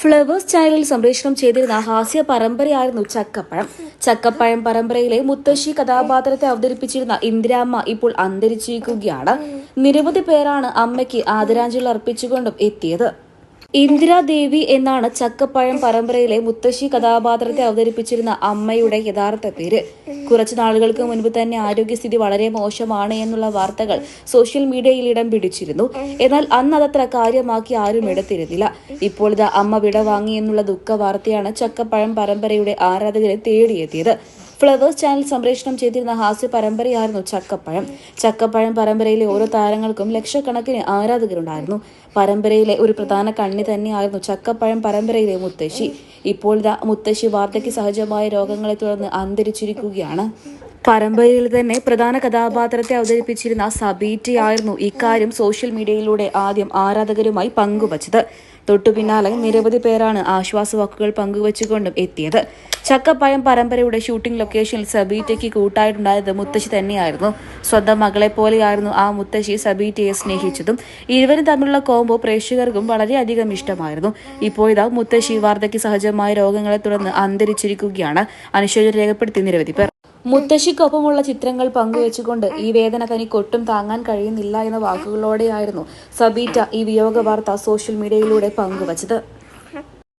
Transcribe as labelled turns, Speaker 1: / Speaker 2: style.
Speaker 1: Flowers ചാനലിൽ സംപ്രേഷണം ചെയ്തിരുന്ന ഹാസ്യ പരമ്പരയായിരുന്നു ചക്കപ്പഴം. ചക്കപ്പഴം പരമ്പരയിലെ മുത്തശ്ശി കഥാപാത്രത്തെ അവതരിപ്പിച്ചിരുന്ന ഇന്ദിരാമ്മ ഇപ്പോൾ അന്തരിച്ചിരിക്കുകയാണ്. നിരവധി പേരാണ് അമ്മയ്ക്ക് ആദരാഞ്ജലി അർപ്പിച്ചുകൊണ്ടും എത്തിയത്. ഇന്ദിരാദേവി എന്നാണ് ചക്കപ്പഴം പരമ്പരയിലെ മുത്തശ്ശി കഥാപാത്രത്തെ അവതരിപ്പിച്ചിരുന്ന അമ്മയുടെ യഥാർത്ഥ പേര്. കുറച്ചു നാളുകൾക്ക് മുൻപ് തന്നെ ആരോഗ്യസ്ഥിതി വളരെ മോശമാണ് എന്നുള്ള വാർത്തകൾ സോഷ്യൽ മീഡിയയിൽ ഇടം പിടിച്ചിരുന്നു. എന്നാൽ അന്ന് അതത്ര കാര്യമാക്കി ആരും എടുത്തിരുന്നില്ല. ഇപ്പോൾ ഇത് അമ്മ വിടവാങ്ങി എന്നുള്ള ദുഃഖ വാർത്തയാണ് ചക്കപ്പഴം പരമ്പരയുടെ ആരാധകരെ തേടിയെത്തിയത്. ഫ്ലവേഴ്സ് ചാനൽ സംപ്രേഷണം ചെയ്തിരുന്ന ഹാസ്യ പരമ്പരയായിരുന്നു ചക്കപ്പഴം. ചക്കപ്പഴം പരമ്പരയിലെ ഓരോ താരങ്ങൾക്കും ലക്ഷക്കണക്കിന് ആരാധകരുണ്ടായിരുന്നു. പരമ്പരയിലെ ഒരു പ്രധാന കണ്ണി തന്നെയായിരുന്നു ചക്കപ്പഴം പരമ്പരയിലെ മുത്തശ്ശി. ഇപ്പോൾ മുത്തശ്ശി വാർദ്ധക്യ സഹജമായ രോഗങ്ങളെ തുടർന്ന് അന്തരിച്ചിരിക്കുകയാണ്. പരമ്പരയിൽ തന്നെ പ്രധാന കഥാപാത്രത്തെ അവതരിപ്പിച്ചിരുന്ന സബീറ്റയായിരുന്നു ഇക്കാര്യം സോഷ്യൽ മീഡിയയിലൂടെ ആദ്യം ആരാധകരുമായി പങ്കുവച്ചത്. തൊട്ടു പിന്നാലെ നിരവധി പേരാണ് ആശ്വാസ വാക്കുകൾ പങ്കുവച്ചുകൊണ്ടും എത്തിയത്. ചക്കപ്പയം പരമ്പരയുടെ ഷൂട്ടിംഗ് ലൊക്കേഷനിൽ സബീറ്റയ്ക്ക് കൂട്ടായിട്ടുണ്ടായത് മുത്തശ്ശി തന്നെയായിരുന്നു. സ്വന്തം മകളെ പോലെയായിരുന്നു ആ മുത്തശ്ശി സബീറ്റയെ സ്നേഹിച്ചതും. ഇരുവരും തമ്മിലുള്ള കോമ്പോ പ്രേക്ഷകർക്കും വളരെയധികം ഇഷ്ടമായിരുന്നു. ഇപ്പോൾ ഇതാ മുത്തശ്ശി വാർദ്ധക്യ സഹജമായ രോഗങ്ങളെ തുടർന്ന് അന്തരിച്ചിരിക്കുകയാണ്. അനുശോചനം രേഖപ്പെടുത്തി നിരവധി പേർ. മുത്തശ്ശിക്കൊപ്പമുള്ള ചിത്രങ്ങൾ പങ്കുവെച്ചുകൊണ്ട് ഈ വേദന തനിക്ക് ഒട്ടും താങ്ങാൻ കഴിയുന്നില്ല എന്ന വാക്കുകളോടെയായിരുന്നു സബീറ്റ ഈ വിയോഗ വാർത്ത സോഷ്യൽ മീഡിയയിലൂടെ പങ്കുവച്ചത്.